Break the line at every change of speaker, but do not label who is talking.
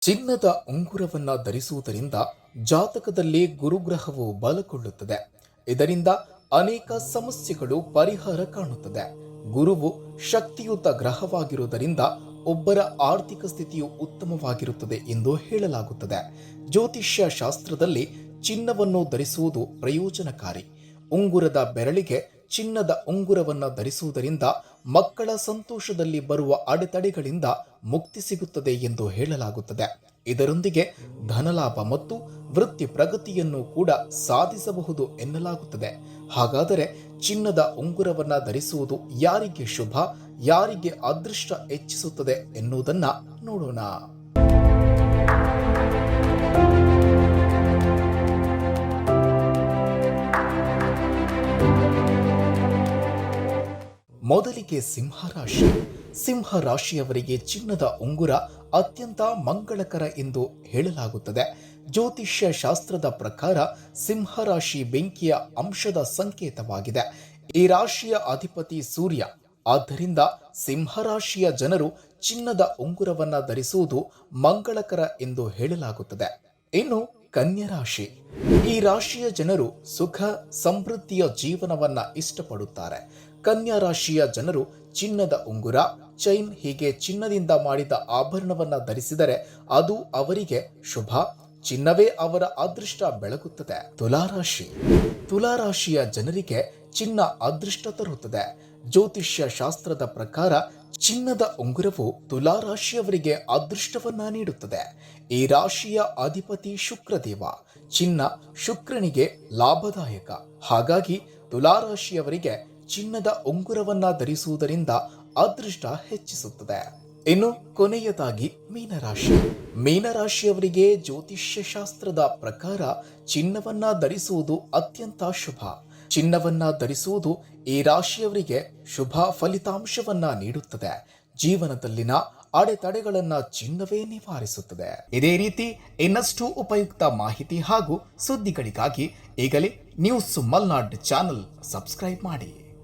ಚಿನ್ನದ ಉಂಗುರವನ್ನು ಧರಿಸುವುದರಿಂದ ಜಾತಕದಲ್ಲಿ ಗುರುಗ್ರಹವು ಬಲಗೊಳ್ಳುತ್ತದೆ. ಇದರಿಂದ ಅನೇಕ ಸಮಸ್ಯೆಗಳು ಪರಿಹಾರ ಕಾಣುತ್ತದೆ. ಗುರುವು ಶಕ್ತಿಯುತ ಗ್ರಹವಾಗಿರುವುದರಿಂದ ಒಬ್ಬರ ಆರ್ಥಿಕ ಸ್ಥಿತಿಯು ಉತ್ತಮವಾಗಿರುತ್ತದೆ ಎಂದು ಹೇಳಲಾಗುತ್ತದೆ. ಜ್ಯೋತಿಷ್ಯ ಶಾಸ್ತ್ರದಲ್ಲಿ ಚಿನ್ನವನ್ನು ಧರಿಸುವುದು ಪ್ರಯೋಜನಕಾರಿ. ಉಂಗುರದ ಬೆರಳಿಗೆ ಚಿನ್ನದ ಉಂಗುರವನ್ನು ಧರಿಸುವುದರಿಂದ ಮಕ್ಕಳ ಸಂತೋಷದಲ್ಲಿ ಬರುವ ಅಡೆತಡೆಗಳಿಂದ ಮುಕ್ತಿ ಸಿಗುತ್ತದೆ ಎಂದು ಹೇಳಲಾಗುತ್ತದೆ. ಇದರೊಂದಿಗೆ ಧನಲಾಭ ಮತ್ತು ವೃತ್ತಿ ಪ್ರಗತಿಯನ್ನು ಕೂಡ ಸಾಧಿಸಬಹುದು ಎನ್ನಲಾಗುತ್ತದೆ. ಹಾಗಾದರೆ ಚಿನ್ನದ ಉಂಗುರವನ್ನು ಧರಿಸುವುದು ಯಾರಿಗೆ ಶುಭ, ಯಾರಿಗೆ ಅದೃಷ್ಟ ಹೆಚ್ಚಿಸುತ್ತದೆ ಎನ್ನುವುದನ್ನು ನೋಡೋಣ. ಮೊದಲಿಗೆ ಸಿಂಹರಾಶಿ. ಸಿಂಹರಾಶಿಯವರಿಗೆ ಚಿನ್ನದ ಉಂಗುರ ಅತ್ಯಂತ ಮಂಗಳಕರ ಎಂದು ಹೇಳಲಾಗುತ್ತದೆ. ಜ್ಯೋತಿಷ್ಯ ಶಾಸ್ತ್ರದ ಪ್ರಕಾರ ಸಿಂಹರಾಶಿ ಬೆಂಕಿಯ ಅಂಶದ ಸಂಕೇತವಾಗಿದೆ. ಈ ರಾಶಿಯ ಅಧಿಪತಿ ಸೂರ್ಯ. ಆದ್ದರಿಂದ ಸಿಂಹರಾಶಿಯ ಜನರು ಚಿನ್ನದ ಉಂಗುರವನ್ನ ಧರಿಸುವುದು ಮಂಗಳಕರ ಎಂದು ಹೇಳಲಾಗುತ್ತದೆ. ಇನ್ನು ಕನ್ಯರಾಶಿ ಈ ರಾಶಿಯ ಜನರು ಸುಖ, ಸಮೃದ್ಧಿಯ ಜೀವನವನ್ನ ಇಷ್ಟಪಡುತ್ತಾರೆ. ಕನ್ಯಾ ರಾಶಿಯ ಜನರು ಚಿನ್ನದ ಉಂಗುರ, ಚೈನ್ ಹೀಗೆ ಚಿನ್ನದಿಂದ ಮಾಡಿದ ಆಭರಣವನ್ನ ಧರಿಸಿದರೆ ಅದು ಅವರಿಗೆ ಶುಭ. ಚಿನ್ನವೇ ಅವರ ಅದೃಷ್ಟ ಬೆಳಗುತ್ತದೆ. ತುಲಾರಾಶಿ. ತುಲಾರಾಶಿಯ ಜನರಿಗೆ ಚಿನ್ನ ಅದೃಷ್ಟ ತರುತ್ತದೆ. ಜ್ಯೋತಿಷ್ಯ ಶಾಸ್ತ್ರದ ಪ್ರಕಾರ ಚಿನ್ನದ ಉಂಗುರವು ತುಲಾರಾಶಿಯವರಿಗೆ ಅದೃಷ್ಟವನ್ನ ನೀಡುತ್ತದೆ. ಈ ರಾಶಿಯ ಅಧಿಪತಿ ಶುಕ್ರದೇವ. ಚಿನ್ನ ಶುಕ್ರನಿಗೆ ಲಾಭದಾಯಕ. ಹಾಗಾಗಿ ತುಲಾರಾಶಿಯವರಿಗೆ ಚಿನ್ನದ ಉಂಗುರವನ್ನ ಧರಿಸುವುದರಿಂದ ಅದೃಷ್ಟ ಹೆಚ್ಚಿಸುತ್ತದೆ. ಇನ್ನು ಕೊನೆಯದಾಗಿ ಮೀನರಾಶಿ. ಮೀನರಾಶಿಯವರಿಗೆ ಜ್ಯೋತಿಷ್ಯ ಶಾಸ್ತ್ರದ ಪ್ರಕಾರ ಚಿನ್ನವನ್ನ ಧರಿಸುವುದು ಅತ್ಯಂತ ಶುಭ. ಚಿನ್ನವನ್ನ ಧರಿಸುವುದು ಈ ರಾಶಿಯವರಿಗೆ ಶುಭ ಫಲಿತಾಂಶವನ್ನ ನೀಡುತ್ತದೆ. ಜೀವನದಲ್ಲಿನ ಅಡೆತಡೆಗಳನ್ನ ಚಿನ್ನವೇ ನಿವಾರಿಸುತ್ತದೆ. ಇದೇ ರೀತಿ ಇನ್ನಷ್ಟು ಉಪಯುಕ್ತ ಮಾಹಿತಿ ಹಾಗೂ ಸುದ್ದಿಗಳಿಗಾಗಿ ಈಗಲೇ ನ್ಯೂಸ್ ಮಲ್ನಾಡ್ ಚಾನಲ್ ಸಬ್ಸ್ಕ್ರೈಬ್ ಮಾಡಿ.